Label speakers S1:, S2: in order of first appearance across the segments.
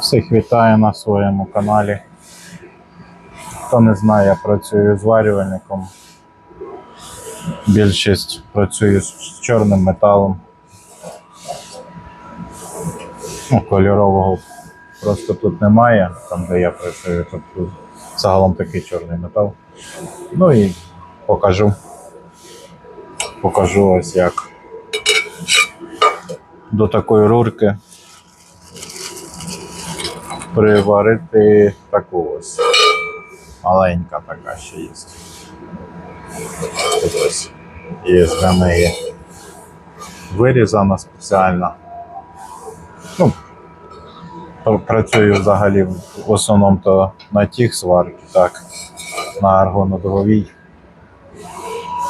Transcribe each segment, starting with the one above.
S1: Всіх вітаю на своєму каналі. Хто не знає, я працюю зварювальником. Більшість працюю з чорним металом. Ну, кольорового просто тут немає, там де я працюю, тобто загалом такий чорний метал. Ну і покажу. Покажу ось як до такої рурки приварити таку ось. Маленька така ще є. Ось є для неї вирізана спеціально. Ну, працюю взагалі в основному то на тих сварки, так, на аргонодровій.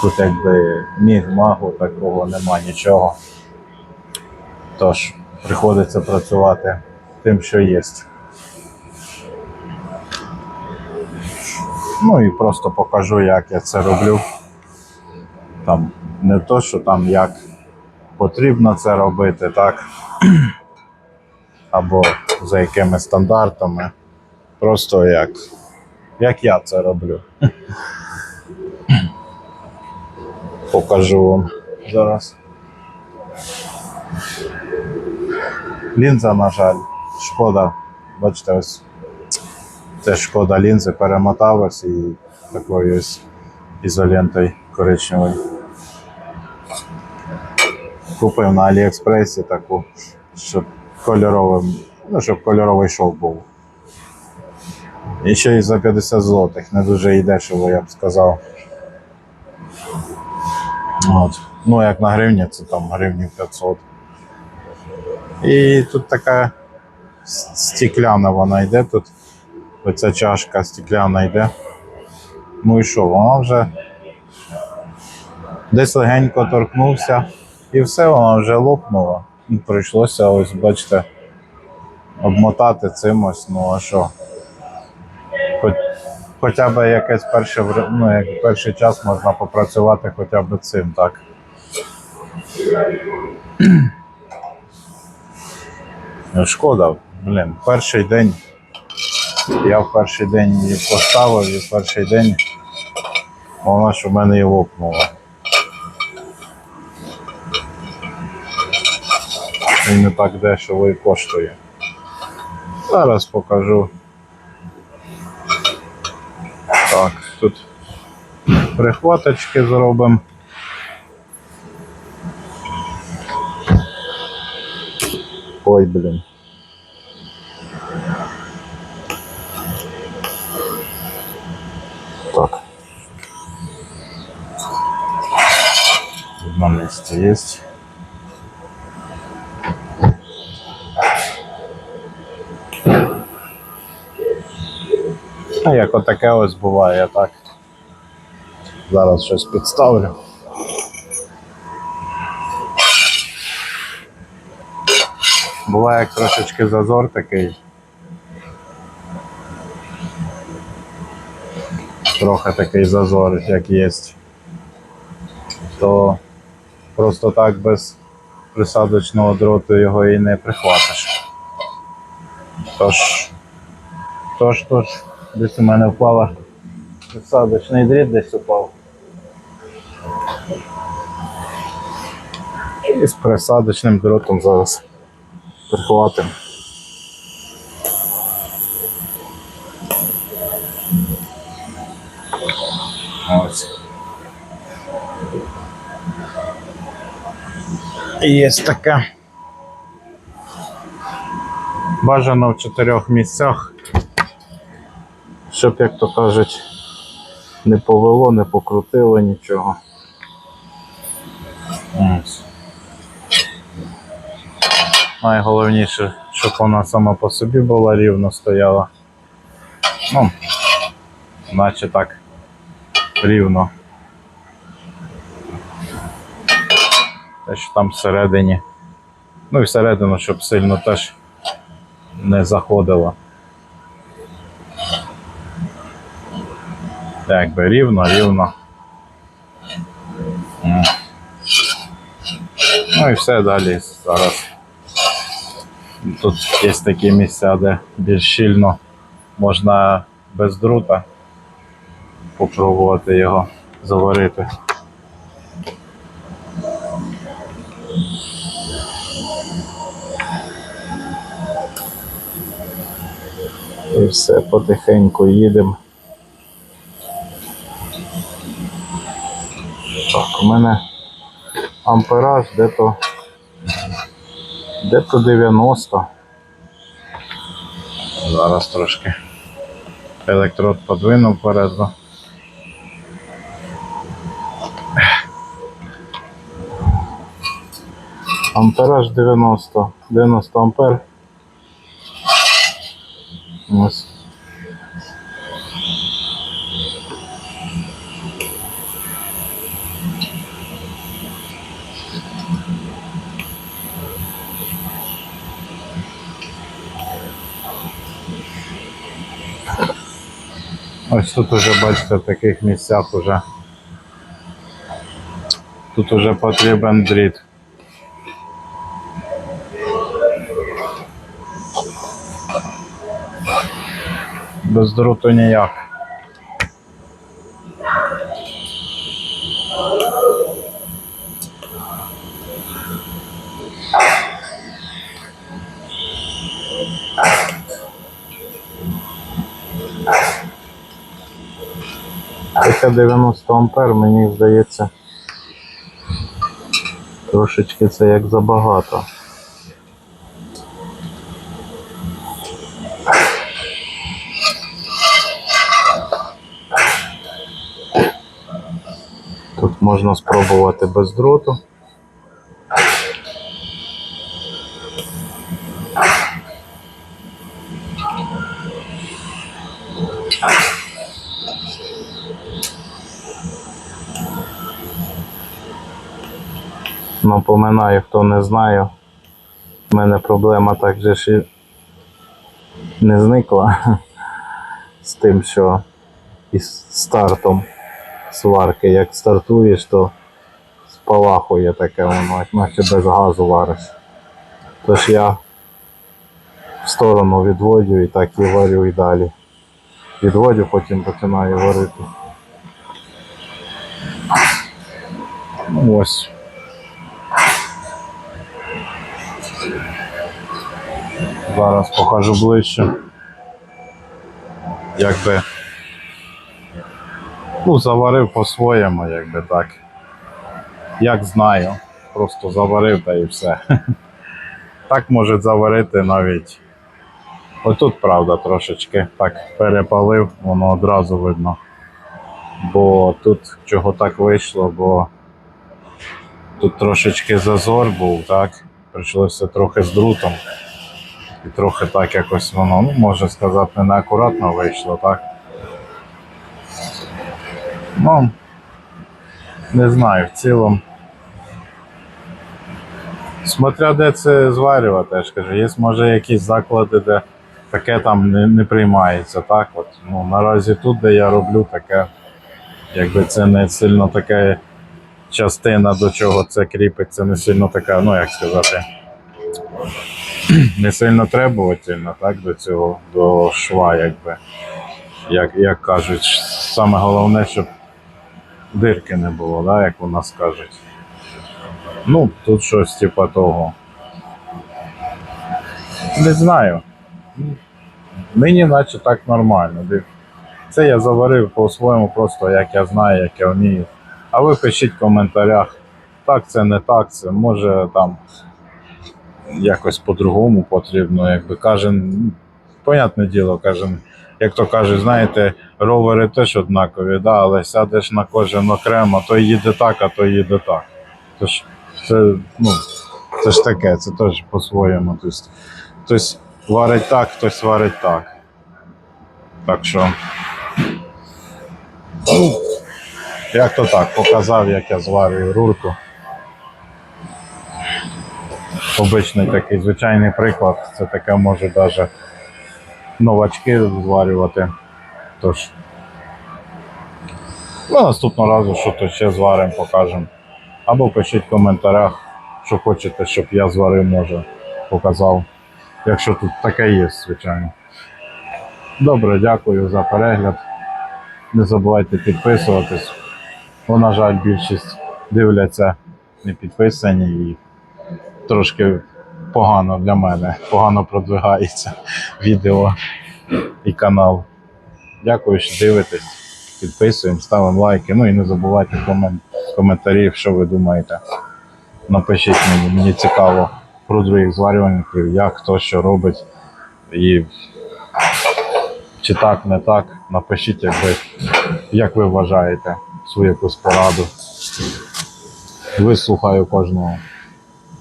S1: Тут якби міг магу такого нема нічого. Тож приходиться працювати тим, що є. Ну і просто покажу, як я це роблю. Там не то, що там як потрібно це робити, так? Або за якими стандартами. Просто як, як я це роблю. Покажу вам зараз. Лінза, на жаль, шкода. Бачите, ось це шкода лінзи перемотав і такою ось ізолентою коричневою. Купив на Аліекспресі таку, щоб кольоровим, ну, щоб кольоровий шов був. І ще й за 50 злотих, не дуже і дешево, я б сказав. От. Ну, як на гривні, це там гривні 500. І тут така с- стекляна вона йде тут. Оця чашка стекляна йде. Ну і що, вона вже десь легенько торкнувся, і все, вона вже лопнула. Ну, Прийшлося, ось, бачите, обмотати цим ось, ну а що. Хоч, хоча б якесь перше, ну, як перший час можна попрацювати хоча б цим, так. Шкода, блін, перший день. Я в перший день її поставив і в перший день вона ж у мене і лопнула. І не так дешево і коштує. Зараз покажу. Так, тут прихваточки зробимо. Ой, блін. Так. На есть. А як отаке ось буває, так. Зараз щось підставлю. Буває як трошечки зазор такий. трохи такий зазор, як є, то просто так без присадочного дроту його і не прихватиш. Тож, тож, тож, десь у мене впала присадочний дріт десь упав. І з присадочним дротом зараз прихватимо. Ось. Є таке. Бажано в чотирьох місцях, щоб, як то кажуть, не повело, не покрутило нічого. Найголовніше, щоб вона сама по собі була рівно стояла. Ну, наче так рівно. Те, що там всередині. Ну і всередину, щоб сильно теж не заходило. Так би рівно, рівно. Ну і все далі зараз Тут є такі місця, де більш щільно можна без друта попробувати його заварити. І все, потихеньку їдемо. Так, у мене ампераж де-то де-то 90. Зараз трошки електрод подвинув вперед. Ампераж 90, 90 ампер. Ось. Ось тут уже бачите, в таких місцях уже тут уже потрібен дріт. Без дроту ніяк. Таке 90 ампер, мені здається. Трошечки це як забагато. Можна спробувати без дроту. Напоминаю, хто не знає, в мене проблема так же ж не зникла з тим, що із стартом сварки, як стартуєш, то спалахує таке воно, як наче без газу вариш. Тож я в сторону відводю і так і варю і далі. Відводю, потім починаю варити. Ось. Зараз покажу ближче. Якби Ну, заварив по-своєму, якби так. Як знаю. Просто заварив та і все. Так може заварити навіть. Отут, правда, трошечки так перепалив, воно одразу видно. Бо тут чого так вийшло, бо тут трошечки зазор був, так? Прийшлося трохи з друтом. І трохи так якось воно, ну, можна сказати, неакуратно вийшло, так? Ну, не знаю, в цілому. Смотря де це зварювати, я кажу, є може якісь заклади, де таке там не, не приймається. Так, от. Ну, наразі тут, де я роблю таке, якби це не сильно така частина, до чого це кріпиться, не сильно така, ну як сказати, не сильно требувательна, так, до цього, до шва, якби. Як, як кажуть, саме головне, щоб дирки не було, да, як у нас кажуть. Ну, тут щось типа того. Не знаю. Мені наче так нормально. Це я заварив по-своєму, просто як я знаю, як я вмію. А ви пишіть в коментарях. Так, це не так, це може там якось по-другому потрібно, якби кожен, понятне діло, кожен, як то кажуть, знаєте, ровери теж однакові, да, але сядеш на кожен окремо, то їде так, а то їде так. Тож це, ну, це ж таке, це теж по-своєму. Тобто, хтось варить так, хтось варить так. Так що. Як то так, показав, як я зварюю рурку. Обичний такий звичайний приклад. Це таке може навіть новачки зварювати. Тож. Ну, наступного разу, що то ще зваримо, покажемо. Або пишіть в коментарях, що хочете, щоб я зварив, може, показав. Якщо тут таке є, звичайно. Добре, дякую за перегляд. Не забувайте підписуватись. Бо, на жаль, більшість дивляться не підписані і трошки погано для мене, погано продвигається відео і канал. Дякую, що дивитесь. Підписуємо, ставимо лайки. Ну і не забувайте комен- коментарів, що ви думаєте. Напишіть мені, мені цікаво про других зварювальників, як хто що робить. І чи так, не так. Напишіть, як як ви вважаєте свою якусь пораду. Вислухаю кожного.